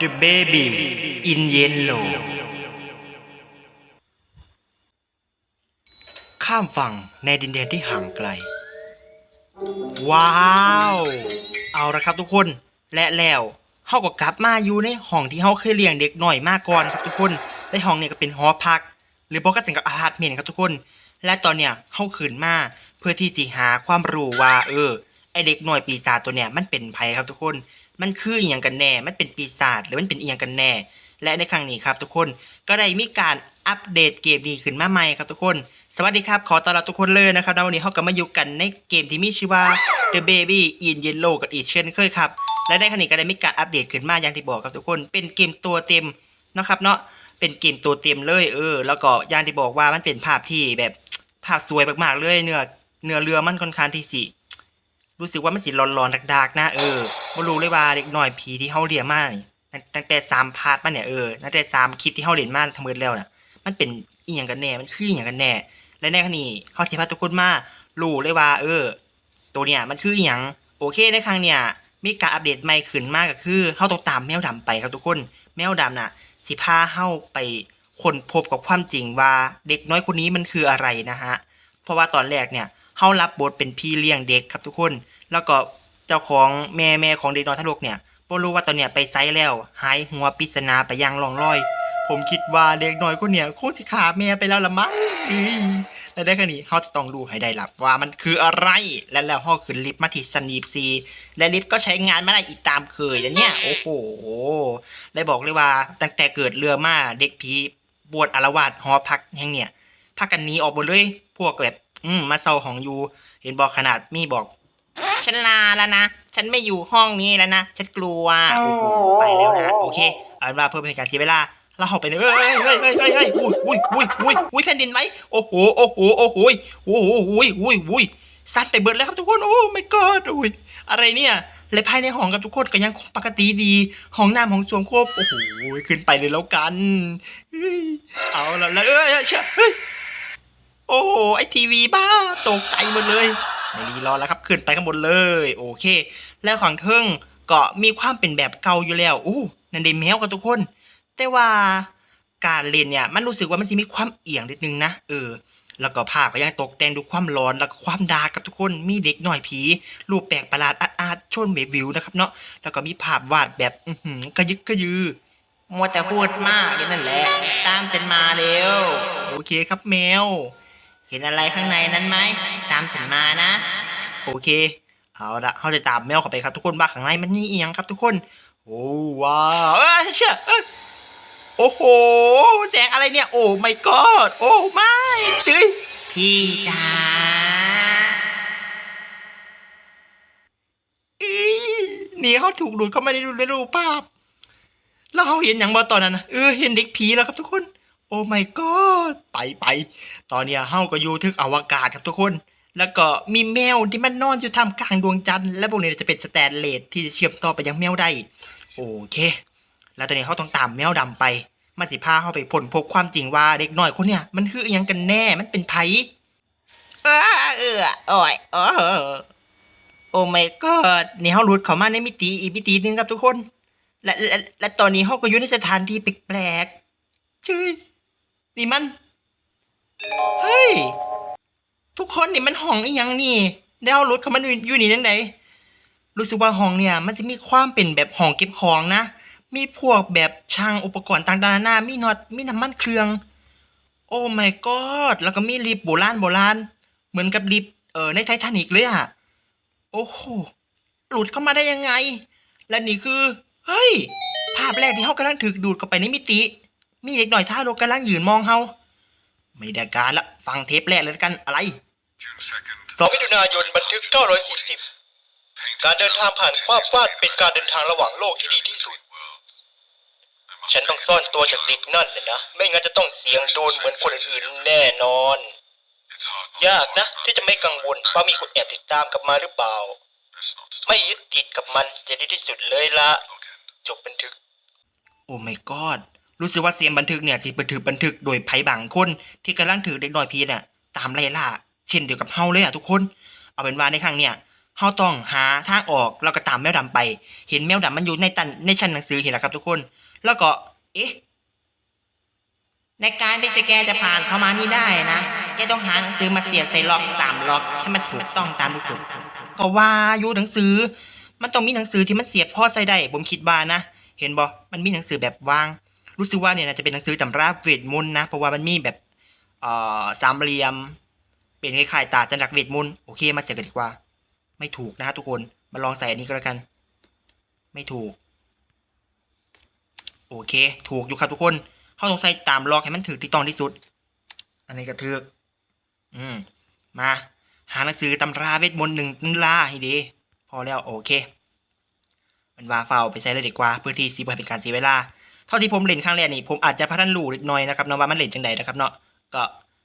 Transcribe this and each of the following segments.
The Baby in Yellow ข้ามฝั่งในดินแดนที่ห่างไกล ว้าว เอาละครับทุกคน และแล้วเฮาก็กลับมาอยู่ในห้องที่เฮาเคยเลี้ยงเด็กหน่อยมาก่อนครับทุกคนในห้องเนี่ยก็เป็นหอพัก หรือบอกก็ถึงกับอาพาร์ตเมนต์ครับทุกคน และตอนเนี้ยเฮาขืนมาเพื่อที่สิหาความรู้ว่าเออไอเด็กหน่อยปีศาจตัวเนี้ยมันเป็นไผครับทุกคน มันคืออีหยังกันแน่ มันเป็นปีศาจหรือมันเป็นอีหยังกันแน่ และในครั้งนี้ครับทุกคนก็ได้มีการอัปเดตเกมนี้ขึ้นมาใหม่ครับทุกคน สวัสดีครับ ขอต้อนรับทุกคนเลยนะครับวันนี้เราก็มาอยู่กันในเกมที่มีชื่อว่า The Baby in Yellow กับอีเช่นเคยครับ และในครั้งนี้ก็ได้มีการอัปเดตขึ้นมาอย่างที่บอกครับทุกคน เป็นเกมตัวเต็มนะครับเนาะ เป็นเกมตัวเต็มเลยเออ แล้วก็อย่างที่บอกว่ามันเป็นภาพที่แบบภาพสวยมากๆเลยเนื้อเนื้อเรือมันค่อนข้างที่สิ รู้สึกว่ามันสิร้อนๆดักๆนะเออบ่รู้เลยว่าเด็กน้อยผีที่เฮาเรียนมานี่ตั้งแต่สามพาร์ทมาเนี่ยเออตั้งแต่สามคลิปที่เฮาเรียนมาทั้งหมดแล้วน่ะ มันเป็นอีหยังกันแน่ มันคืออีหยังกันแน่ และในครั้งนี้เฮาสิพาทุกคนมารู้เลยว่า เออ ตัวเนี่ยมันคืออีหยังโอเคในครั้งเนี่ยมีการอัปเดตใหม่ขึ้นมากก็คือเฮาต้องตามแมวดำไปครับทุกคน แมวดำน่ะ สิพาเฮาไปค้นพบกับความจริงว่าเด็กน้อยคนนี้มันคืออะไรนะฮะ เพราะว่าตอนแรกเนี่ยเฮารับบทเป็นพี่เลี้ยงเด็กครับทุกคน แล้วก็เจ้าของแม่แม่ของเด็กน้อยทั้งโลกเนี่ยบ่รู้ว่าตอนเนี้ยไปไซส์แล้ว หายหัวปริศนาไปยังลองลอย ผมคิดว่าเด็กน้อยคนเนี่ยคงสิขาแม่ไปแล้วละมั้งอื้อและได้แค่นี้เฮาจะต้องรู้ให้ได้ละว่ามันคืออะไร และแล้วเฮาขึ้นลิฟต์มาที่สนีปซี และลิฟต์ก็ใช้งานไม่ได้อีกตามเคยแล้วเนี่ยโอ้โหได้บอกเลยว่าตั้งแต่เกิดเรือมาเด็กผีบวชอารวาสหอพักแห่งเนี่ยพักกันหนี้ออกหมดเลย พวกแบบอืมมาเซาของอยู่ เห็นบอกขนาดมีบอก ฉันลาแล้วนะ ฉันไม่อยู่ห้องนี้แล้วนะ ฉันกลัวโอ้โหไปแล้วนะ โอเค เอาเป็นว่าเพื่อเป็นการเสียเวลา เราเข้าไปเลยเฮ้ยเฮ้ยเฮ้ยเฮ้ยเฮ้ยอุ้ยอุ้ยอุ้ยอุ้ยอุ้ยแผ่นดินไหมโอ้โห โอ้โห โอ้โห โอ้โหอุ้ยอุ้ยอุ้ยซัดไปเบิดแล้วครับทุกคน โอ้ my god อุ้ยอะไรเนี่ยและภายในห้องกับทุกคนก็ยังคงปกติดี ห้องน้ำห้องสวมครบโอ้โห ขึ้นไปเลยแล้วกันเฮ้ยเอาละแล้วเอ้ยเชื่อเฮ้ยโอ้โห ไอทีวีบ้า ตกใจหมดเลย ไม่รีรอแล้วครับขึ้นไปข้างบนเลย โอเค แล้วของเทิงก็มีความเป็นแบบเก่าอยู่แล้วอู้นั่นเดแมวกับทุกคน แต่ว่าการเล่นเนี่ยมันรู้สึกว่ามันจะมีความเอียงนิดนึงนะเออแล้วก็ภาพก็ยังตกแต่งดูความร้อนแล้วก็ความดาร์กกับทุกคนมีเด็กหน่อยผี รูปแปลกประหลาดอาอาดๆชนเบวิวนะครับเนาะแล้วก็มีภาพวาดแบบอือหือกระยึกกระยือมัวแต่พูดมากอย่างนั้นแหละ ตามฉันมาเร็ว โอเคครับแมว เห็นอะไรข้างในนั้นไหมตามฉันมานะ โอเคเอาละเขาจะตามแมวเข้าไปครับทุกคนว่าข้างในมันนี่เอียงครับทุกคน โอ้ว้าวเอ้ยเชื่อเอ้ยโอ้โห แสงอะไรเนี่ย โอ้ไม่กอดโอ้ไม่ซื้อพี่จ๋าอีนี่เขาถูกดูดเข้ามาในรูปในรูปภาพ แล้วเขาเห็นอย่างบ่ตอนนั้นนะเออเห็นเด็กผีแล้วครับทุกคนโอ้ my god ไปไป ตอนเนี้ยเฮาก็อยู่ทึกอวกาศครับทุกคน แล้วก็มีแมวที่มันนอนอยู่ท่ามกลางดวงจันทร์ และพวกนี้จะเป็นสแตนเลสที่จะเชื่อมต่อไปยังแมวได้ โอเค แล้วตอนนี้เขาต้องตามแมวดำไปมาสิพาเขาไปผลพบความจริงว่าเด็กน้อยคนเนี้ยมันคืออยังกันแน่ มันเป็นไผเออเออโอ้ยโอ้โอ้ my god นี่เขาหลุดเข้ามาในมิติอีกมิติหนึงครับทุกคน และและและตอนนี้เขาก็อยู่ในสถานที่แปลกๆชื่อ นี่มัน เฮ้ย ทุกคนนี่มันห้องอีหยังนี่ได้เอารถเข้ามาอยู่อยู่นี่ยังไงรู้สึกว่าห้องเนี่ย มันจะมีความเป็นแบบห้องเก็บของนะ มีพวกแบบช่างอุปกรณ์ต่างๆนานามีน็อตมีน้ำมันเครื่อง โอ้ my god แล้วก็มีลิฟต์โบราณโบราณเหมือนกับลิฟต์เออในไททานิกเลยอะโอ้โหหลุดเข้ามาได้ยังไง และนี่คือ เฮ้ย ภาพแรกที่เขากำลังถูกดูดเข้าไปในมิติ มีเด็กหน่อยท่ารกกำลังยืนมองเฮาไม่ได้การละ ฟังเทปแรกเลยละกันอะไรสองมิถุนายนบันทึก 940 การเดินทางผ่านความวาดเป็นการเดินทางระหว่างโลกที่ดีที่สุด ฉันต้องซ่อนตัวจากเด็กนั่นเลยนะ ไม่งั้นจะต้องเสียงโดนเหมือนคนอื่นๆแน่นอน ยากนะ ที่จะไม่กังวลว่ามีคนแอบติดตามกลับมาหรือเปล่า ไม่ยึดติดกับมันจะดีที่สุดเลยละ จบบันทึก โอ้ my god รู้สึกว่าเสียงบันทึกเนี่ยที่บันทึกบันทึกโดยไผ่บางคน ที่กำลังถือเด็กน้อยพีน่ะตามไล่ล่าเช่นเดียวกับเฮาเลยอะทุกคน เอาเป็นว่าในครั้งเนี่ยเฮาต้องหาทางออกแล้วก็ตามแมวดำไป เห็นแมวดำมันอยู่ในตันในชั้นหนังสือเห็นแล้วครับทุกคน แล้วก็เอ๊ะในการที่จะแกจะผ่านเข้ามานี่ได้นะแกต้องหาหนังสือมาเสียบใส่ล็อกสามล็อกให้มันถูกต้องตามที่สุดก็ว่าอยู่หนังสือ มันต้องมีหนังสือที่มันเสียบพ่อใส่ได้ผมคิดว่านะเห็นบ่มันมีหนังสือแบบวาง รู้สึกว่าเนี่ยจะเป็นหนังสือตำราเวทมนต์นะ เพราะว่ามันมีแบบเอ่อสามเหลี่ยม เป็นคล้ายๆตาจันหลักเวทมนต์โอเคมาเสียกันดีกว่า ไม่ถูกนะฮะทุกคนมาลองใส่อันนี้ก็แล้วกัน ไม่ถูก โอเค ถูกอยู่ครับทุกคนเขาต้องใส่ตามล็อกให้มันถือที่ต้องที่สุด อันนี้ก็ถืออืมมา หาหนังสือตำราเวทมนต์หนึ่งตำราให้ดีพอแล้วโอเคมันว่าเฝ้าไปใช้เลยดีกว่าเพื่อที่สิบ่ให้เป็นการเสียเวลา เท่าที่ผมเล่นครั้งแรกนี่ผมอาจจะพัฒนรู้นิดหน่อยนะครับเนาะว่ามันเล่นจังใดนะครับเนาะก็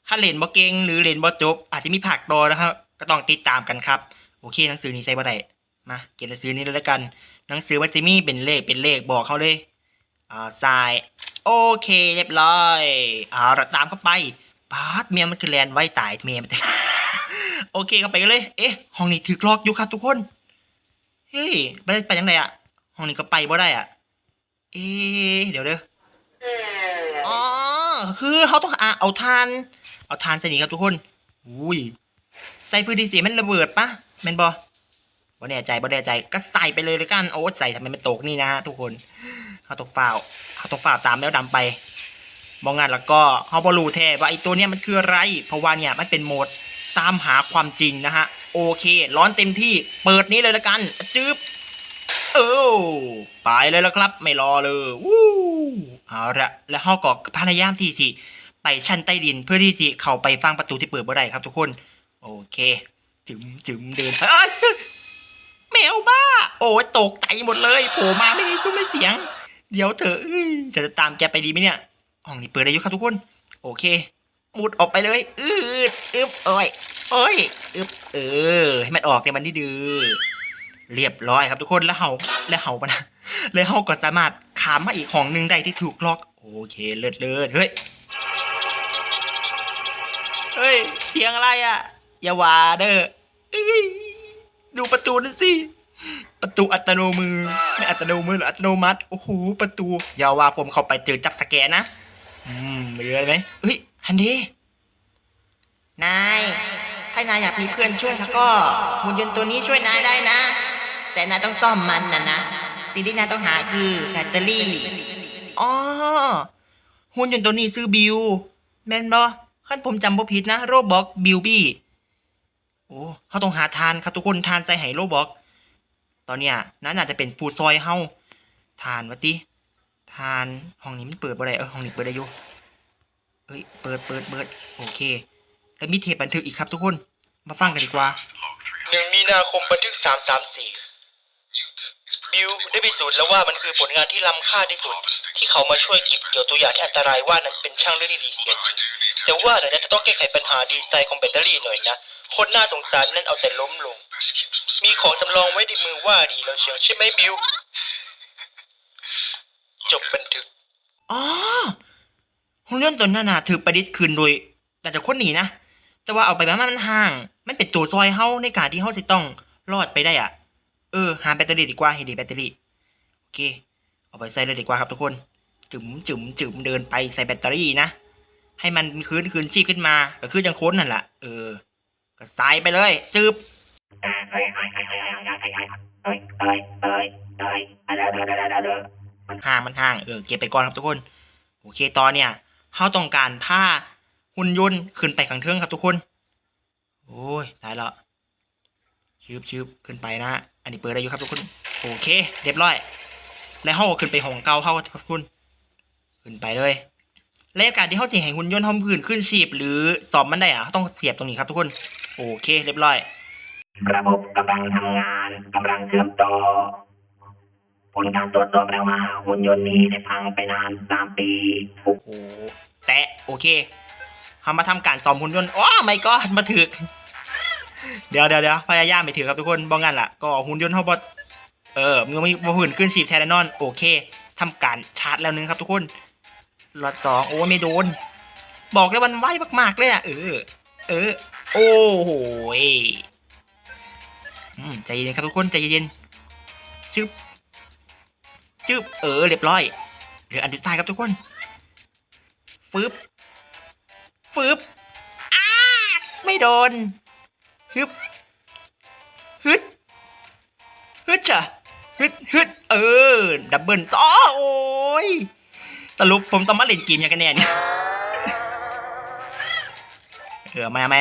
ถ้าเล่นบ่เก่งหรือเล่นบ่จบ อาจจะมีผักดอนะครับก็ต้องติดตามกันครับ โอเคหนังสือนี้ใส่บ่ได้มาเก็บหนังสือนี้เลยแล้วกัน หนังสือมันจะมีเป็นเลขเป็นเลขบอกเขาเลยอ่าทรายโอเค เรียบร้อยเอาละตามเข้าไปปาดเมียมันคือแลนไว้ตายเมียมันโอเคเข้าไปกันเลย เอ๊ะห้องนี้ถือกลอกอยู่ครับทุกคนเฮ้ยไปไปยังไงอะห้องนี้ก็ไปบ่ได้อะ เอ๊ะเดี๋ยวเด้ออ๋อ คือเขาต้องอะเอาทาน เอาทานใส่นี่ครับทุกคน อุ้ย ใส่พื้นที่เสียมันระเบิดปะแม่นบอบ่แน่ใจบ่แน่ใจ ก็ใส่ไปเลยเลยกัน โอ้ใส่ทำไมมันตกนี่นะฮะทุกคนเขาต้องฝ่าวเขาต้องฝ่าวตามแมวดำไปมองงานแล้วก็เขาบอรู้แท้ว่าไอ้ตัวเนี้ยมันคืออะไร เพราะว่าเนี่ยมันเป็นโหมดตามหาความจริงนะฮะ โอเค ร้อนเต็มที่ เปิดนี้เลยละกัน จึ๊บ เออไปเลยแล้วครับ ไม่รอเลยวู้เอาละแล้วเฮาก็พยายามที่สิไปชั้นใต้ดินเพื่อที่สิเข้าไปฟังประตูที่เปิดบ่ได้ครับทุกคน โอเค จึมจึมเดินเอ้ยแมวบ้า โอ้ยตกใจหมดเลยโผล่มาไม่ได้ซุ้มไม่เสียง เดี๋ยวเถอะจะตามแกไปดีไหมเนี่ยห้องนี้เปิดได้อยู่ครับทุกคน โอเคมุดออกไปเลย อืดอึบเอ้ยเอ้ยอึบเออ ให้มันออกในมันที่ดื้อ เรียบร้อยครับทุกคนแล้วเฮาแล้วเฮาปะนะแล้วเฮาก็สามารถขามมาอีกห้องหนึ่งได้ที่ถูกล็อก โอเคเลิศเลิศเฮ้ยเฮ้ยเสียงอะไรอะ อย่าว่าเด้อดูประตูนั่นสิประตูอัตโนมือไม่อัตโนมือหรืออัตโนมัติโอ้โหประตู อย่าว่าผมเข้าไปเจอจับสแกนนะอืมเหลือไหมเฮ้ยฮันดีนายถ้านายอยากมีเพื่อนช่วยแล้วก็หุ่นยนต์ตัวนี้ช่วยนายได้นะ แต่นาต้องซ่อมมันนะนะ สิ่งที่นาต้องหาคือแบตเตอรี่ อ๋อ หุ่นยนต์ตัวนี้ซื้อบิว แมนบอขั้นผมจำบ่ผิดนะโรบอกบิวบี้ โอ้เขาต้องหาทานครับทุกคนทานใส่ไห้โรบอก ตอนเนี้ยนั่นอาจจะเป็นฟูซอยเฮาทานวะติทานห้องนี้มันเปิดบ่ได้เออห้องนี้เปิดได้อยู่เอ้ยเปิดเปิดเปิดโอเค แล้วมีเทปบันทึกอีกครับทุกคน มาฟังกันดีกว่าหนึ่งมีนาคมบันทึกสามสามสี่ บิวได้พิสูจน์แล้วว่ามันคือผลงานที่ล้ำค่าที่สุด ที่เขามาช่วยเก็บเกี่ยวตัวอย่างที่อันตรายว่านั้นเป็นช่างเรื่องที่ดีเสียจริงแต่ว่าแต่นั้นจะต้องแก้ไขปัญหาดีไซน์ของแบตเตอรี่หน่อยนะคนน่าสงสารนั่นเอาแต่ล้มลง มีของสำรองไว้ในมือว่าดีแล้วเชียวใช่ไหมบิวจบบันทึกอ๋อหุ่นยนต์ตัวนั้นน่ะถือประดิษฐ์คืนโดยน่าจะคนหนีนะ แต่ว่าเอาไปมามันห่าง มันเป็นตัวซอยเฮาในการที่เฮาสิต้องรอดไปได้อะ เออหาแบตเตอรี่ดีกว่าให้ดีแบตเตอรี่โอเค เอาไปใส่เลยดีกว่าครับทุกคน จุ๋มจุ๋มจุ๋มเดินไปใส่แบตเตอรี่นะ ให้มันคืนคืนชีพขึ้นมา ก็คือจังค้นนั่นแหละเออ ก็ใส่ไปเลยจืบห่างมันห่างเออเก็บไปก่อนครับทุกคน โอเคตอนเนี่ยเขาต้องการผ้าหุ่นยนต์ขึ้นไปขังเทิงครับทุกคน โอ้ยตายและ ชืบชืบขึ้นไปนะ อันนี้เปิดได้อยู่ครับทุกคน โอเค เรียบร้อย แล้วเขาก็ขึ้นไปห้องเก่าเขาครับทุกคน ขึ้นไปเลยและการที่เขาสิให้หุ่นยนต์ทอมพื้นขึ้นชีพ หรือสอบมันได้อะเขาต้องเสียบตรงนี้ครับทุกคน โอเค เรียบร้อย ระบบกำลังทำงานกำลังเชื่อมต่อผลการตรวจสอบแล้วว่าหุ่นยนต์นี้ได้พังไปนานสามปีโอ้โห แตะโอเคเขามาทำการซ้อมหุ่นยนต์อ้อไม่ก็มาถึก เดี๋ยวเดี๋ยวเดี๋ยวพยายามไปถือครับทุกคนบองงั้นล่ะก็หุ่นยนต์เขาบอเออมันมีบ่หุ่นขึ้นชีพแทนนอน โอเคทำการชาร์จแล้วนึงครับทุกคนรอดสองโอ้ไม่โดน บอกเลยมันไวมากๆเลยอะเออ เออ โอ้โหใจเย็นครับทุกคนใจเย็นชึบชึบเออเรียบร้อยเหลืออันสุดท้ายครับทุกคนฟึบฟึบอ้าไม่โดน ฮึบฮึดฮึดจ้ะฮึดฮึดเออ ดับเบิลต่อโอ้ยสรุปผมต้องมาเล่นเกมยังกันแน่เนี่ยเออมาไหม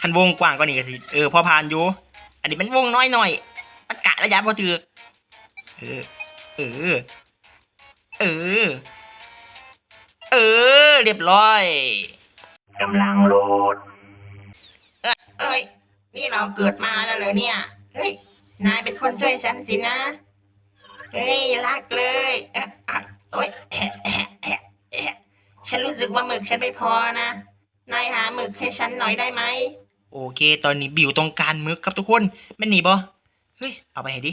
คันวงกว้างกว่านี้ก็สิเออพอผ่านอยู่ อันนี้มันวงน้อยหน่อยมันกะระยะพอถือเออ เออ เออ เออ เรียบร้อยกำลังโหลดเอ้ย นี่เราเกิดมาแล้วเหรอเนี่ย เฮ้ย นายเป็นคนช่วยฉันสินะ เฮ้ยรักเลยเอ๊ะอะโอ๊ยแอะแอะแอะแอะฉันรู้สึกว่าหมึกฉันไม่พอนะ นายหาหมึกให้ฉันหน่อยได้ไหม โอเค ตอนนี้บิวต้องการมึกครับทุกคนแม่นหนีบ่เฮ้ย เอาไปให้ดิ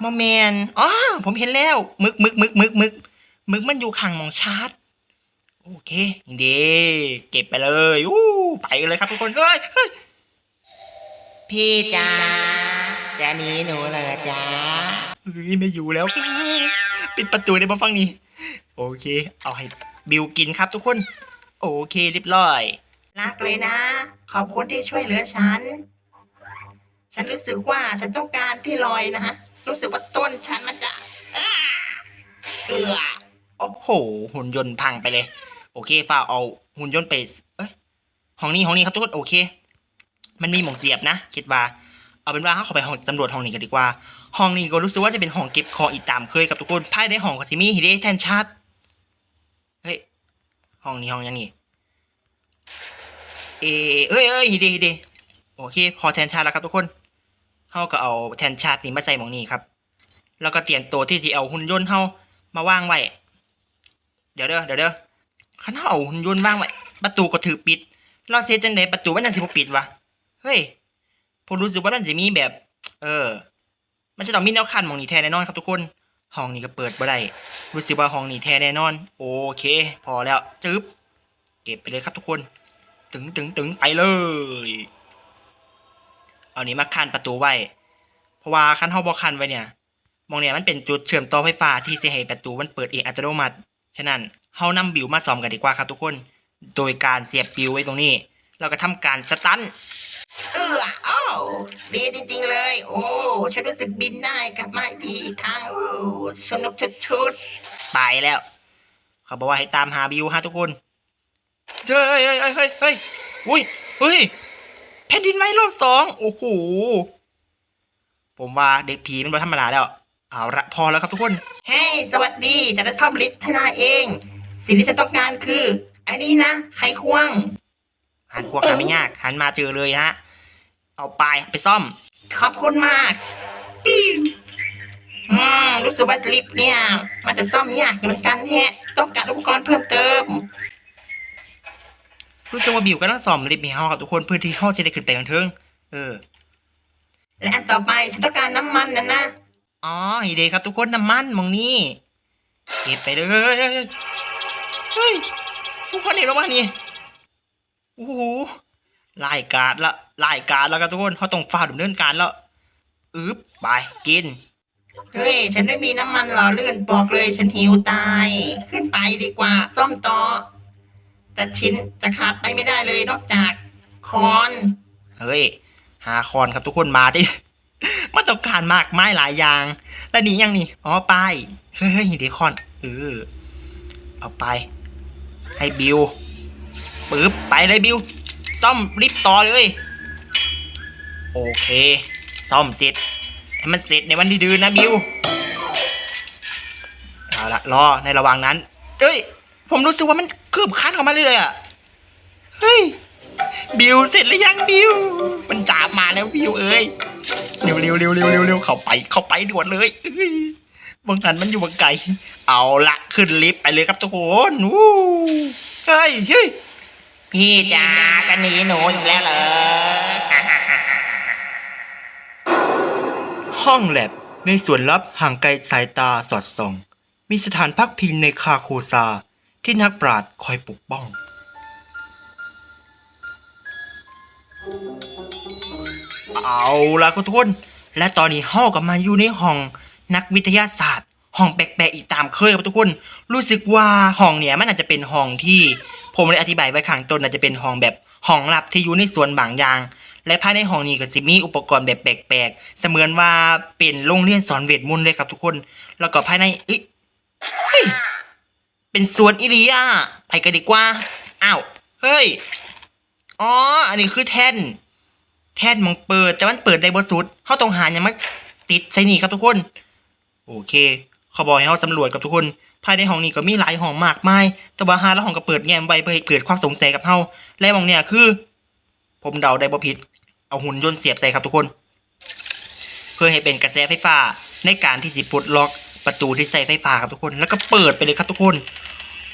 โมเมนอ๋อผมเห็นแล้ว มึกมึกมึกมึกมึกมึกมันอยู่ข้างหมองชาร์จ โอเคนี่เดเก็บไปเลยอู้ไปเลยครับทุกคน เฮ้ยเฮ้ย พี่จ๋าจะหนีหนูเลยจ้าเฮ้ยไม่อยู่แล้วครับปิดประตูได้มาฟังนี่โอเค เอาให้บิวกินครับทุกคน โอเคเรียบร้อย รักเลยนะ ขอบคุณที่ช่วยเหลือฉัน ฉันรู้สึกว่าฉันต้องการที่ลอยนะฮะ รู้สึกว่าต้นฉันมันจะอ้าเอือโอ้โห หุ่นยนต์พังไปเลย โอเคฝ้าเอาหุ่นยนต์ไป เอ้ยห้องนี้ห้องนี้ครับทุกคน โอเค มันมีหมองเสียบนะคิดว่า เอาเป็นว่าเขาเข้าไปห้องตำรวจห้องนี้กันดีกว่า ห้องนี้ก็รู้สึกว่าจะเป็นห้องเก็บของอีกตามเคยกับทุกคนภายในห้องก็สิมีฮิเดแทนชาร์ตเฮ้ยห้องนี้ห้องยังนี่เอเอ้ยเอ้ยฮิเดฮิเดโอเค พอแทนชาร์ตแล้วครับทุกคนเขาก็เอาแทนชาร์ตนี้มาใส่หมองนี้ครับ แล้วก็เตรียมตัวที่จะเอาหุ่นยนต์เขามาวางไว้เดี๋ยวเด้อเดี๋ยวเด้อข้าเอาหุ่นยนต์วางไว้ประตูก็ถือปิดเราเซตจังไดประตูมันยังสิบปิดวะ เฮ้ยผมรู้สึกว่ามันจะมีแบบ เออ มันจะต้องมีแนวคันหมองนี้แท้แน่นอนครับทุกคนห้องนี้ก็เปิดบ่ได้รู้สึกว่าห้องนี้แท้แน่นอน โอเค พอแล้วจึ๊บเก็บไปเลยครับทุกคน ตึงตึงตึงไปเลย เอานี้มาคันประตูไว้ เพราะว่าคันเฮาบ่คันไว้เนี่ย มองเนี่ยมันเป็นจุดเชื่อมต่อไฟฟ้าที่เสิให้ประตูมันเปิดเองอัตโนมัติ ฉะนั้นเฮานำบิวมาซ่อมกันดีกว่าครับทุกคน โดยการเสียบบิวไว้ตรงนี้ เราก็ทำการสตัน เอออ้าวดีจริงๆเลย โอ้ฉันรู้สึกบินได้กลับมาอีกครั้งโอ้สนุกชุดไปแล้ว เขาบอกว่าให้ตามหาบิวฮะทุกคนเฮ้ยเฮ้ยเฮ้ยเฮ้ยเฮ้ยอุ้ยเฮ้ยแผ่นดินไหวรอบสองโอ้โหผมว่าเด็กผีมันบ่ธรรมดาแล้ว เอาละพอแล้วครับทุกคนๆเฮ้ยสวัสดีฉันจะซ่อมลิฟต์ให้นายเอง สิ่งที่ฉันต้องการคือ อันนี้นะไขควงหันขวบหาไม่ยากหันมาเจอเลยฮะ เอาไปไปซ่อม ขอบคุณมากปิ้วอืมรู้สึกว่าลิฟต์เนี่ย มันจะซ่อมยากเหมือนกันแฮะ ต้องการอุปกรณ์เพิ่มเติม รู้สึกว่าบิวก็ต้องซ่อมลิฟต์ให้เฮาครับทุกคนเพื่อที่เฮาจะได้ขึ้นไปกันเทิงเออ และอันต่อไปฉันต้องการน้ำมันนะนะ อ๋อฮีเดครับทุกคนน้ำมันมองนี่เก็บไปเลยเฮ้ยทุกคนเห็นแล้วว่านี่โอ้โหไล่การดละ ไล่การดแล้วครับทุกคนเขาต้องฝ่าดำเนินการแล้วอึ๊บไปกิน เฮ้ย ฉันไม่มีน้ำมันหล่อลื่นบอกเลยฉันหิวตาย ขึ้นไปดีกว่าซ่อมต่อแต่ชิ้นจะขาดไปไม่ได้เลยนอกจากคอน เฮ้ย หาคอนครับทุกคนมาดิมันต้องการมากไม้หลายอย่าง แล้วนี่ยังนี่ อ๋อไปายเฮ้ยเฮ้ยฮิเดคอนเออเอาไป ให้บิวปึ๊บไปเลยบิวซ่อมรีบต่อเลย โอเค ซ่อมเสร็จ ให้มันเสร็จในวันที่ดืนนะบิว เอาละรอในระหว่างนั้น เฮ้ย ผมรู้สึกว่ามันเกือบคันออกมาเลยเลยอะเฮ้ย บิวเสร็จหรือยังบิว มันจับมาแล้วบิวเอ้ย เร็วเร็วเร็วเร็วเร็วเร็วเข้าไป เข้าไปด่วนเลยเอ้ยบางอันมันอยู่บางไกล เอาละขึ้นลิฟต์ไปเลยครับทุกคนวู้เฮ้ยเฮ้ยพี่จ๋าจะหนีหนูอีกแล้วเหรอ ห้องแลบในส่วนลับห่างไกลสายตาสอดส่อง มีสถานพักพิงในคาโคซา ที่นักปราชญ์คอยปกป้อง เอาละทุกคนและตอนนี้เฮากับมาอยู่ในห้องนักวิทยาศาสตร์ ห้องแปลกๆอีกตามเคยครับทุกคน รู้สึกว่าห้องเนี่ยมันอาจจะเป็นห้องที่ ผมได้อธิบายไว้ข้างต้นอาจจะเป็นห้องแบบห้องลับที่อยู่ในส่วนบางอย่าง และภายในห้องนี้ก็จะมีอุปกรณ์แบบแปลกๆ เสมือนว่าเป็นโรงเรียนสอนเวทมนต์เลยครับทุกคน แล้วก็ภายในเอ้ยเฮ้ย เป็นสวนอิริยาไปกันดีกว่า อ้าว เฮ้ย อ๋อ อันนี้คือแท่น แท่นมองเปิด แต่มันเปิดได้บ่สุดเขาต้องหาอย่างมาติดใช่นี่ครับทุกคน โอเคเขาบอกให้เขาสำรวจกับทุกคน ภายในห้องนี้ก็มีหลายห้องมากมาย แต่ว่าหาแล้วห้องก็เปิดแง้มไว้เพื่อให้เกิดความสงสัยกับเฮาและห้องเนี่ยคือ ผมเดาได้บ่ผิด เอาหุ่นยนต์เสียบใส่ครับทุกคน เพื่อให้เป็นกระแสไฟฟ้าในการที่สิปลดล็อกประตูที่ใส่ไฟฟ้าครับทุกคน แล้วก็เปิดไปเลยครับทุกคน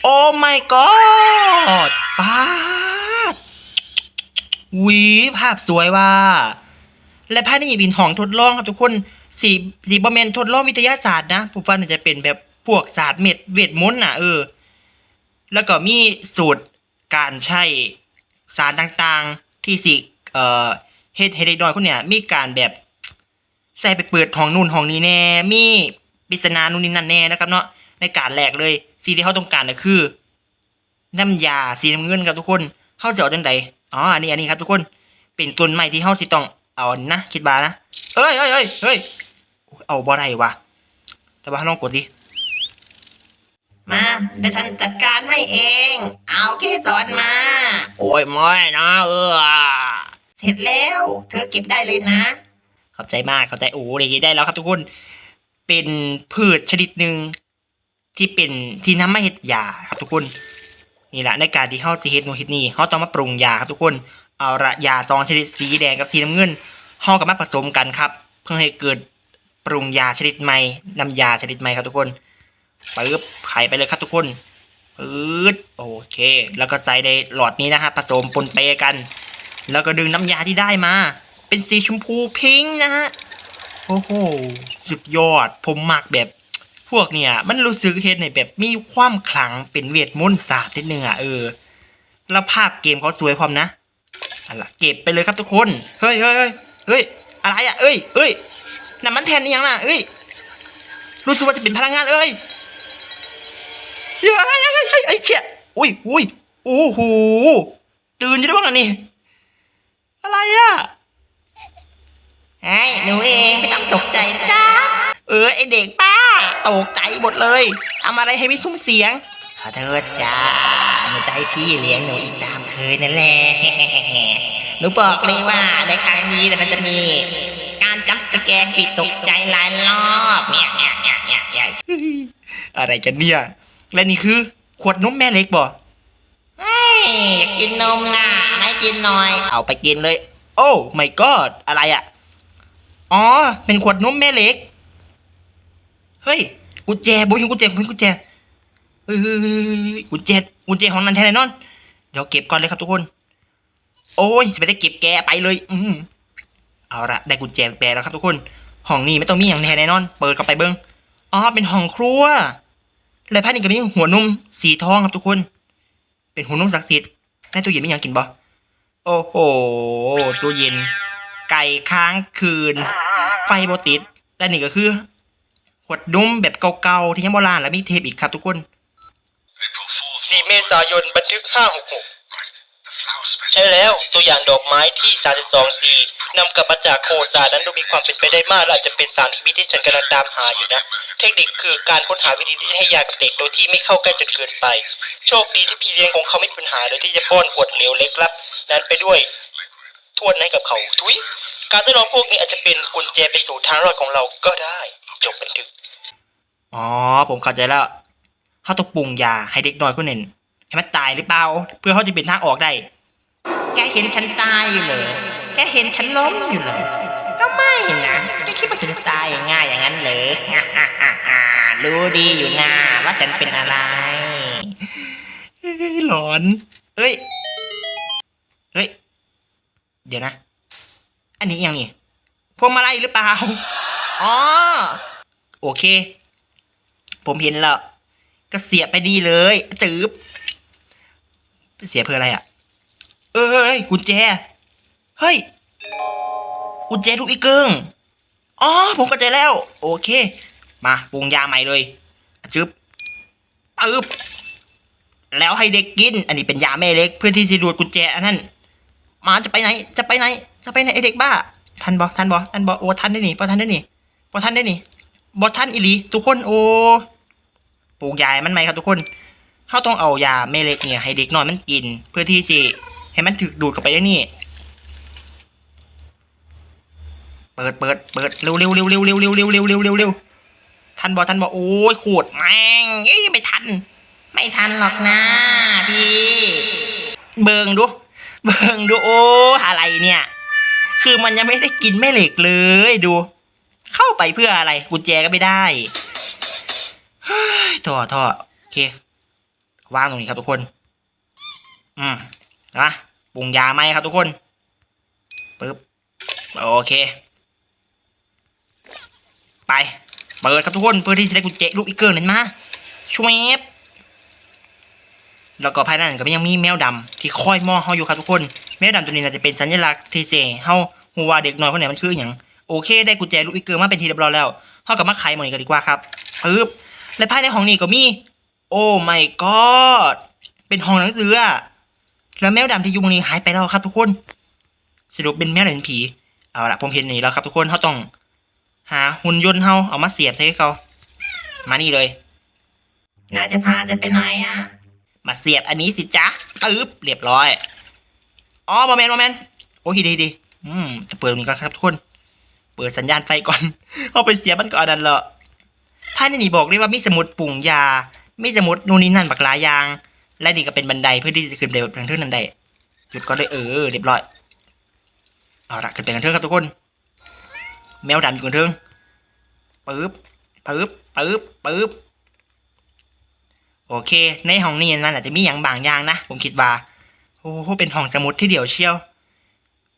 โอ้ my god ป้าดวีภาพสวยว่า และภายในบินห้องทดลองครับทุกคนสีสีบอมเมนทดลองวิทยาศาสตร์นะผมว่าน่าจะเป็นแบบพวกศาสตร์เม็ดเวทมนต์น่ะเออ แล้วก็มีสูตรการใช้สารต่างๆที่สิเอ่อ เฮ็ดให้เด็กน้อยคนเนี้ยมีการแบบใส่ไปเปิดห้องนู่นห้องนี้แน่ มีปริศนานู่นนี่นั่นแน่นะครับเนาะในการแรกเลยสิ่งที่เขาต้องการก็คือ น้ำยาสีน้ำเงินครับทุกคนเขาจะเอาจังใดอ๋ออันนี้อันนี้ครับทุกคนเป็นต้นไม้ที่เขาสิต้องเอานะคิดบานะเอ้ยเอ้ยเอ้ยเฮ้ยเอาบ่ได้วะแต่ว่าลองกดดิมาเดี๋ยวฉันจัดการให้เอง เอาเกสรมา โอ้ยไม่นะเออ เสร็จแล้ว เธอเก็บได้เลยนะ ขอบใจมากขอบใจโอ้ได้ได้แล้วครับทุกคน เป็นพืชชนิดหนึ่งที่เป็นที่น้ำไม่เห็ดยาครับทุกคนนี่แหละในการที่เขาสีเฮ็ดนูเฮ็ดนี่เขาต้องมาปรุงยาครับทุกคนเอาละยาสองชนิดสีแดงกับสีน้ำเงินเขากับมาผสมกันครับ เพื่อให้เกิดปรุงยาชนิดใหม่น้ำยาชนิดใหม่ครับทุกคนปึ๊บไขไปเลยครับทุกคนปึ๊ดโอเค แล้วก็ใส่ในหลอดนี้นะฮะผสมปนเปกัน แล้วก็ดึงน้ำยาที่ได้มา เป็นสีชมพูพิงค์นะฮะ โอ้โห สุดยอด ผมมักแบบ พวกเนี่ย มันรู้สึกเห็นในแบบมีความขลังเป็นเวทมนต์ศาสตร์นิดนึงอะเออ แล้วภาพเกมเขาสวยพร้อมนะเอาล่ะเก็บไปเลยครับทุกคน เฮ้ยเฮ้ยเฮ้ยเฮ้ย อะไรอะ เอ้ยเอ้ยนั่นมันแทนนี่ยังน่ะเอ้ย รู้สึกว่าจะเป็นพลังงานเอ้ยเฮ้ยเฮ้ยเฮ้ยเฮ้ยเฮ้ยเชี่ยอุ้ยอุ้ยโอ้โหตื่นอยู่ด้วยบ้างอันนี่ อะไรอะเฮ้ยหนูเองไม่ต้องตกใจนะจ๊ะเออไอเด็กป้าตกใจหมดเลยทำอะไรให้มีซุ้มเสียงขอโทษจ้าหนูจะให้พี่เลี้ยงหนูอีกตามเคยนั่นแหละหนูบอกเลยว่าในครั้งนี้มันจะมี การจับสแกนที่ตกใจหลายรอบเนี่ยเนี่ยเนี่ยเนี่ยเนี่ยอะไรกันเนี่ยและนี่คือขวดนมแม่เล็กบ่เฮ้ยอ กกินนมน่ะไม่กินหน่อย เอาไปกินเลย โอ้ my god อะไรอะ อ๋อ เป็นขวดนมแม่เล็ก เฮ้ย กุญแจบุ้ยกุญแจบุ้ยกุญแจเฮ้ยกุญแจกุญแจของนันแทนแน่นอน เดี๋ยวเก็บก่อนเลยครับทุกคน โอ้ยจะไปได้เก็บแกไปเลย อืมเอาละได้กุญแจแปลแล้วครับทุกคน ห้องนี้ไม่ต้องมีอย่างแน่แน่นอน เปิดเข้าไปเบิ้งอ๋อ เป็นห้องครัวและภายในก็มีหัวนมสีทองครับทุกคน เป็นหุ่นมศักดิ์สิทธิ์ในตู้เย็นไม่อย่างกินบ่โอ้โหตู้เย็น ไก่ค้างคืน ไฟบติดและนี่ก็คือขวดนุ่มแบบเก่าๆที่ยังโบราณและมีเทปอีกครับทุกคนสี่เมษายนบันทึก566 ใช่แล้วตัวอย่างดอกไม้ที่ 32สีนำกลับมาจากโคซานั้นดูมีความเป็นไปได้มากและอาจจะเป็นสารชนิดที่ฉันกำลังตามหาอยู่นะ เทคนิคคือการค้นหาวิธีที่ให้ยากับเด็กโดยที่ไม่เข้าใกล้จนเกินไป โชคดีที่พี่เลี้ยงของเขาไม่มีปัญหาโดยที่จะป้อนขวดเหลวเล็กลับ นั้นไปด้วยทวนให้กับเขาทุยการทดลองพวกนี้อาจจะเป็นกุญแจไปสู่ทางรอดของเราก็ได้ จบบันทึกอ๋อผมเข้าใจแล้วเขาต้องปรุงยาให้เด็กน้อยคนหนึ่งให้มันตายหรือเปล่า เพื่อเขาจะเป็นทางออกได้ แกเห็นฉันตายอยู่เลยแกเห็นฉันล้มอยู่เลยก็ไม่นะ แกคิดว่าฉันจะตายง่ายอย่างนั้นเหรอรู้ดีอยู่นะว่าฉันเป็นอะไร หลอน เอ้ยเฮ้ย เดี๋ยวนะ อันนี้ยังนี่พวงมาลัยหรือเปล่า อ๋อ โอเค ผมเห็นแล้ว ก็เสียไปดีเลยจืบเสียเพื่ออะไรอะ เอ้ยกุญแจ เฮ้ย กุญแจลูกอีเกิงอ๋อผมเข้าใจแล้ว โอเค มาปรุงยาใหม่เลยจึ๊บปึ๊บแล้วให้เด็กกิน อันนี้เป็นยาแม่เล็ก เพื่อที่จะดูดกุญแจอันนั้นมาจะไปไหน จะไปไหน จะไปไหนไอเด็กบ้าทันบอทันบอทันบอโอ้ทันได้หนี่พอทันได้หนี่พอทันได้หนี่บอทันอีหลีทุกคนโอ้ปลูกยาใหมันไหมครับทุกคนเขาต้องเอายาแม่เล็กเนี่ยให้เด็กน้อยมันกิน เพื่อที่จะ ให้มันถึกดูดเข้าไปอย่างนี้เปิดเปิดเปิดเร็วเร็วเร็วเร็วเร็วเร็วเร็วเร็วเร็วเร็วเร็วทันบอกทันบอกโอ้ยขูดแม่งเอ้ยไม่ทัน ไม่ทันหรอกนะพี่ เบิงดู เบิงดูโอ้อะไรเนี่ย คือมันยังไม่ได้กินแม่เหล็กเลยดู เข้าไปเพื่ออะไรกุญแจก็ไม่ได้ท่อท่อโอเค วางตรงนี้ครับทุกคน อืม นะปรุงยาไหมครับทุกคนปึ๊บโอเค ไป เปิดครับทุกคนเพื่อที่จะได้กุญแจลูกอีกเกินนั้นมาช่วยบแล้วก็ภายในนั้นก็ยังมีแมวดำที่คอยมองเฮาอยู่ครับทุกคน แมวดำตัวนี้น่าจะเป็นสัญลักษณ์ที่เสเฮาฮูว่าเด็กน้อยคนไหนมันคือหยังโอเค ได้กุญแจลูกอีกเกอร์มาเป็นทีเรียบร้อยแล้วเฮากับมาไขหมดนี้กันดีกว่าครับปึ๊บและภายในห้องนี้ก็มี โอ้ my god เป็นห้องหนังสืออะ แล้วแมวดำที่อยู่ตรงนี้หายไปแล้วครับทุกคน สรุปเป็นแมวหรือเป็นผี เอาละผมเห็นนี่แล้วครับทุกคนเฮาต้อง หาหุ่นยนต์เฮาเอามาเสียบใส่ให้เขา มานี่เลยนายจะพาจะไปไหนอะ มาเสียบอันนี้สิจ๊ะปึ๊บเรียบร้อย อ๋อบอแมนบอแมนโอ้ยดีดีอืมจะเปิดตรงนี้ก่อนครับทุกคน เปิดสัญญาณไฟก่อน เอาไปเสียบมันก่อนนั่นเหรอภายในนี่บอกเลยว่ามีสมุดปุ่งยา มีสมุดนู่นนี่นั่นบักหลายอย่าง และนี่ก็เป็นบันไดเพื่อที่จะขึ้นไปทางเทือกนั้นได้หยุดก็ได้เออเรียบร้อยเอาละขึ้นไปกันเถอะครับทุกคน แมวดำอยู่กันเถอะปึ๊บปึ๊บปึ๊บปึ๊บโอเค ในห้องนี้นั่นอาจจะมีอย่างบางอย่างนะผมคิดว่าโอ้โหเป็นห้องสมุดที่เดี่ยวเชียว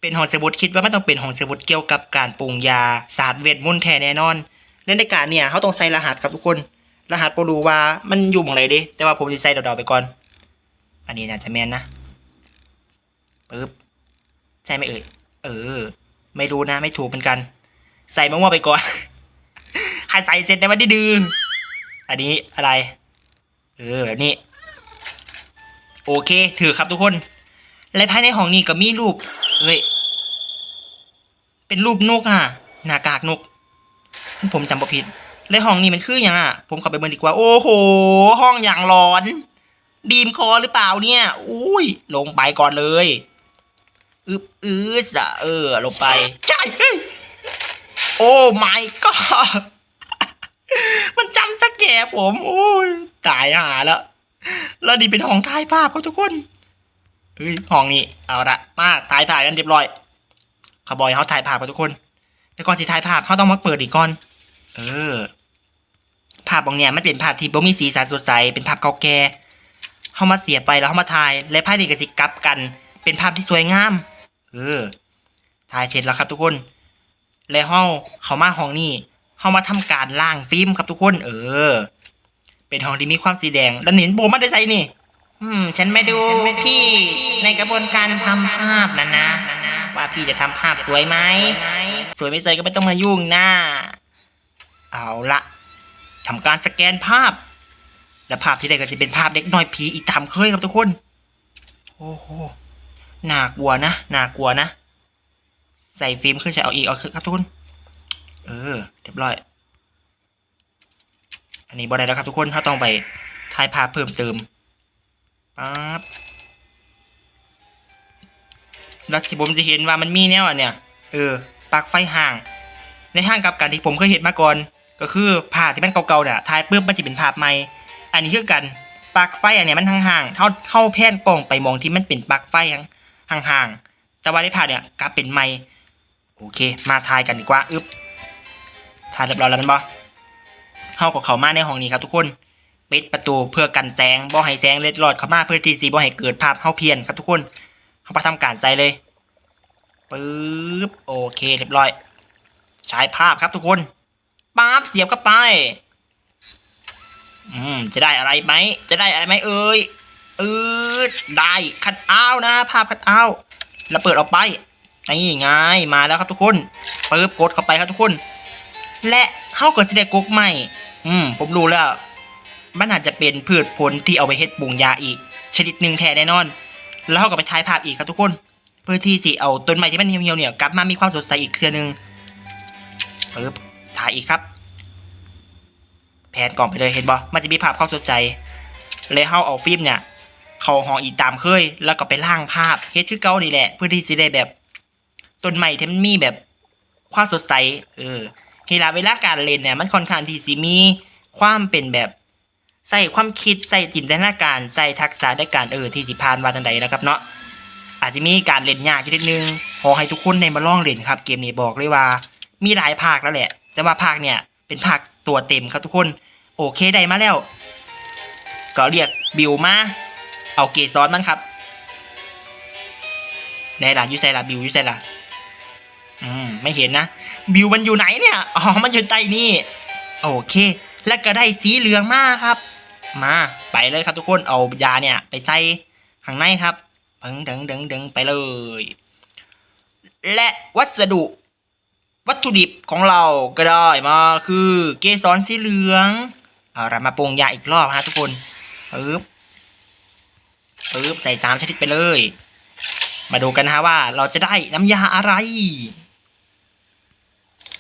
เป็นห้องสมุดคิดว่าไมันต้องเป็นห้องสมุดเกี่ยวกับการปรุงยาศาสตร์เวทมนต์แท้แน่นอนเล่นในการเนี่ยเขาต้องใส่รหัสครับทุกคน รหัสโปรดูว่ามันอยู่หมองไหนดิแต่ว่าผมจะใส่เดาๆไปก่อน อันนี้น่าจะแมนนะปึ๊บใช่ไหมเอ่ยเออ ไม่รู้นะ ไม่ถูกเหมือนกัน ใส่มั่วๆไปก่อนใครใส่เสร็จได้วันดื้ออันนี้อะไร เออแบบนี้ โอเค ถือครับทุกคน และภายในห้องนี้ก็มีรูปเอ้ยเป็นรูปนกอะหน้ากากนกผมจำบ่ผิดและห้องนี้มันคืออย่างอะผมเข้าไปเบิ่งดีกว่า โอ้โห ห้องอย่างร้อน ดีมคอหรือเปล่าเนี่ย อุ้ย ลงไปก่อนเลยอึบอือสะเออ ลงไป ใช่ โอ้ my god มันจำสแกร์ผม โอ้ยตายหาแล้ว แล้วนี่เป็นห้องถ่ายภาพครับทุกคนเฮ้ยห้องนี้ เอาละมาถ่ายถ่ายกันเรียบร้อยขาบอกให้เขาถ่ายภาพครับทุกคน แต่ก่อนที่ถ่ายภาพเขาต้องมาเปิดอีกก่อน เออ ภาพบางเนี่ยมันเป็นภาพที่บ่มีสีสันสดใส เป็นภาพเก่าแก่ เขามาเสียบไปแล้วเขามาถ่าย และภาพนี้ก็สิกลับกัน เป็นภาพที่สวยงาม เออถ่ายเสร็จแล้วครับทุกคน แล้วเฮาเขามาห้องนี้เฮามาทำการล่างฟิล์มครับทุกคน เออ เป็นห้องที่มีความสีแดงแล้วเห็นโบมาได้ใจนี่ อืม ฉันไม่ดูพี่ในกระบวนการทำภาพนะนะว่าพี่จะทำภาพสวยไหมสวยไม่สวยก็ไม่ต้องมายุ่งหนะเอาละทำการสแกนภาพ และภาพที่ได้ก็จะเป็นภาพเด็กน้อยผีอีกตามเคยครับทุกคน โอ้โหน่ากลัวนะน่ากลัวนะ ใส่ฟิล์มขึ้นใส่เอาอีกเอาขึ้นครับทุกคน เออเรียบร้อย อันนี้บอได้แล้วครับทุกคนถ้าต้องไปถ่ายภาพเพิ่มเติมปั๊บแล้วที่ผมจะเห็นว่ามันมีแนวอะเนี่ย เออปลั๊กไฟห่าง ในห้างกับการที่ผมเคยเห็นมาก่อน ก็คือภาพที่มันเก่าๆเนี่ยถ่ายปุ๊บมันจะเป็นภาพใหม่ อันนี้คือกันปลั๊กไฟอันเนี้ยมันห่างๆเท่าเท่าแผ่นกล่องไปมองที่มันเป็นปลั๊กไฟห่างๆแต่ว่าในภาพเนี่ยกลับเป็นใหม่โอเค มาทายกันดีกว่าอึ๊บทายเรียบร้อยแล้วมันบ่เข้ากับเขามาในห้องนี้ครับทุกคนปิดประตูเพื่อกันแสงบ่ให้แสงเล็ดลอดเข้ามาเพื่อที่สีบ่ให้เกิดภาพเฮาเพี้ยนครับทุกคนเขาไปทำการใส่เลยปึ๊บโอเคเรียบร้อยฉายภาพครับทุกคนปั๊บเสียบเข้าไป อืมจะได้อะไรไหม จะได้อะไรไหมเอ่ยเออได้คัดเอาท์นะ ภาพคัดเอาท์แล้วเปิดออกไปนี่ไงมาแล้วครับทุกคนเปิบกดเข้าไปครับทุกคน และเฮาก็สิได้กุ๊กใหม่ อืม ผมรู้แล้วมันอาจจะเป็นพืชผลที่เอาไปเฮ็ดปุงยาอีก ชนิดหนึ่งแท้แน่นอน แล้วเฮาก็ไปถ่ายภาพอีกครับทุกคน เพื่อที่สิเอาต้นไม้ที่มันเหี่ยวๆเนี่ยกลับมามีความสดใสอีกเครือนึงเปิบถ่ายอีกครับ แผนกล่องไปเลยเห็นบ่มันจะมีภาพความสดใจเลยเฮาเอาฟิล์มเนี่ย เขาห้องอีกตามเคย แล้วก็ไปล่างภาพเฮ็ดคือเก่านี่แหละ เพื่อที่สิได้แบบต้นไม้ที่มันมีแบบความสดใสเออเวลาเวลาการเล่นเนี่ย มันค่อนข้างที่สิมีความเป็นแบบใส่ความคิดใส่จินตนาการใส่ทักษะในการเออที่สิพานว่าจังใดนะครับเนาะอาจจะมีการเล่นยากนิดนึงขอให้ทุกคนได้มาลองเล่นครับ เกมนี้บอกเลยว่า มีหลายภาคแล้วแหละ แต่ว่าภาคเนี่ยเป็นภาคตัวเต็มครับทุกคน โอเคได้มาแล้ว ก็เรียกบิวมา เอาเกสรมันครับได้ละยูไซละบิวยูไซละอืมไม่เห็นนะ บิวมันอยู่ไหนเนี่ย อ๋อ มันอยู่ใต้นี่ โอเค แล้วก็ได้สีเหลืองมาครับ มา ไปเลยครับทุกคน เอายาเนี่ย ไปใส่ข้างในครับดึงดึงดึงดึงไปเลย และวัสดุ วัตถุดิบของเราก็ได้มาคือ เกสรสีเหลือง เอาละมาปรุงยาอีกรอบฮะทุกคนปึ๊บปึ๊บใส่สามชนิดไปเลย มาดูกันฮะว่าเราจะได้น้ำยาอะไร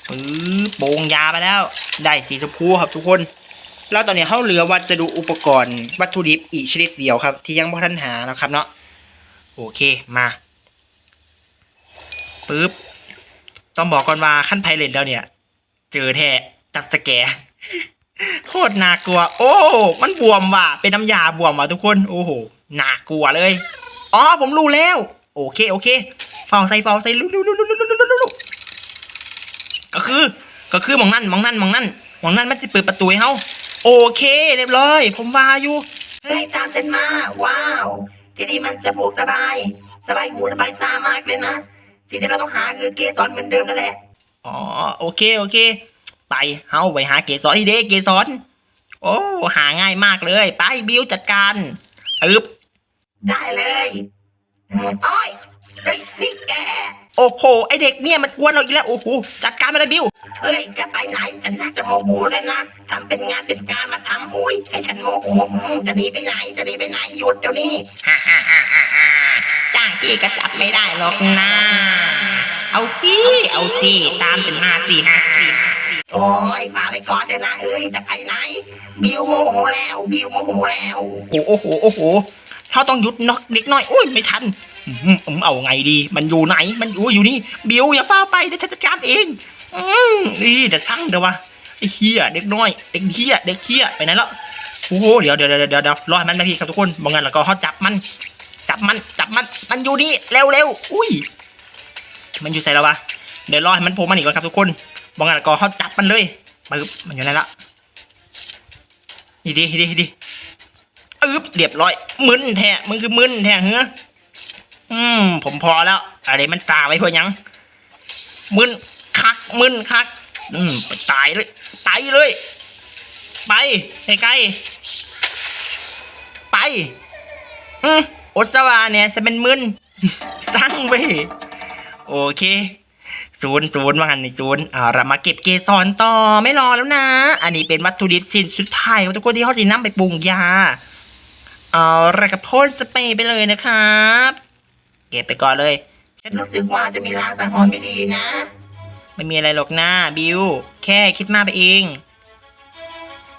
ปึ๊บโปงยาไปแล้ว ได้สีชมพูครับทุกคน แล้วตอนนี้เขาเหลือวัสดุอุปกรณ์วัตถุดิบอีกชนิดเดียวครับ ที่ยังบ่ทันหานะครับเนาะโอเคมาปึ๊บต้องบอกก่อนว่าขั้นไพเรนแล้วเนี่ย เจอแท้จับสแกร ตรน่ากลัว โอ้ มันบวมว่ะ เป็นน้ำยาบวมว่ะทุกคน โอ้โห น่ากลัวเลย อ๋อ ผมรู้แล้ว โอเค โอเคฟอลาใส่เฝ้ใส่ลุลุลุลุลุลุลุก็คือ ก็คือมองนั่นมองนั่นมองนั่นมองนั่นไม่นจะเปิดประตูให้เฮา โอเค เรียบร้อย ผมว่าอยู่ เฮ้ย ตามฉันมา ว้าว ที่นี่มันจะผูกสบาย สบายหูสบายตามากเลยนะ สิ่งที่เราต้องหาคือเกสรเหมือนเดิมนั่นแหละ อ๋อ โอเค โอเค ไป เฮาไปหาเกสรที่เด้เกสร โอ้ หาง่ายมากเลย ไปบิวจัดการอึบได้เลยอืมอ้อยเฮ้ยนี่แก โอ้โห ไอเด็กเนี่ยมันกวนเราอีกแล้ว โอ้โห จัดการมาเลยบิว เฮ้ย จะไปไหนฉันอยากจะโมโหเลยนะทำเป็นงานเป็นการมาทำโอ้ยให้ฉันโมโหอืมจะหนีไปไหน จะหนีไปไหน หยุดเดี๋ยวนี้ฮ่าฮ่าฮ่าฮ่าฮ่าจ้างกี้ก็จับไม่ได้หรอกนะ เอาสิ เอาสิ ตามฉันมาสิฮะ โอ้ยฝาไปก่อนเดี๋ยวนะเอ้ยจะไปไหน บิวโมโหแล้วบิวโมโหแล้วโอ้โหโอ้โหเขาต้องหยุดน็อกเด็กน้อยอุ้ยไม่ทันอืมอืมเอาไงดี มันอยู่ไหน มันอยู่อยู่นี่ บิวอย่าฟ้าไปเดี๋ยวฉันจัดการเอง อืมนี่เดี๋ยวสั่งเดี๋ยววะไอ้เฮียเด็กน้อยเด็กเฮียเด็กเฮียไปไหนแล้วโอ้โหเดี๋ยวเดี๋ยวเดี๋ยวเดี๋ยวเดี๋ยวรอให้มันมาพี่ครับทุกคนบางงั้นแล้วก็เขาจับมัน จับมันจับมันมันอยู่นี่เร็วเร็วอุ้ย มันอยู่ใส่แล้ววะเดี๋ยวรอให้มันโผล่มาหนีก่อนครับทุกคน บางงั้นก็เขาจับมันเลยปึ๊บมันอยู่ไหนละดีดีดีดีอึ๊บเรียบร้อยมึนแท้มึงคือมึนแท้เหรออืมผมพอแล้ว อะไรมันสาไว้เพื่อยังมึนคักมึนคัก อืมไปตายเลยตายเลย ไปไกลไป อืมอดสวาเนี่ยจะเป็นมึนสั่งไปโอเค ศูนย์ศูนย์ว่างันในศูนย์อ่าเรามาเก็บเกสรต่อไม่รอแล้วนะ อันนี้เป็นวัตถุดิบสิ้นสุดท้ายของทุกคนที่เขาสินำไปปรุงยาเอาระกับพ่นสเปรย์ไปเลยนะครับ เก็บไปก่อนเลย ฉันรู้สึกว่าจะมีลางสังหรณ์ไม่ดีนะ ไม่มีอะไรหรอกนะบิว แค่คิดมากไปเอง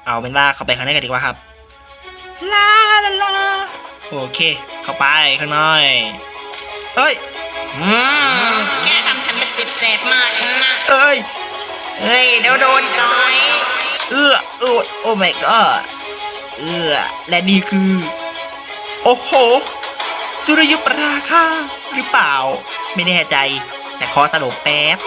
เอาเป็นว่าเข้าไปข้างในกันดีกว่าครับ ลาลาลาโอเค เข้าไปข้างในเอ้ย อืมแกทำฉันเป็น เจ็บแสบมากนะ เอ้ย เฮ้ยเดี๋ยวโดนต่อยเอื้อโอ้โอ้ my god เอื้อและนี่คือ โอ้โห สุริยุปราคาหรือเปล่า ไม่แน่ใจ แต่ขอสรุปแป๊บ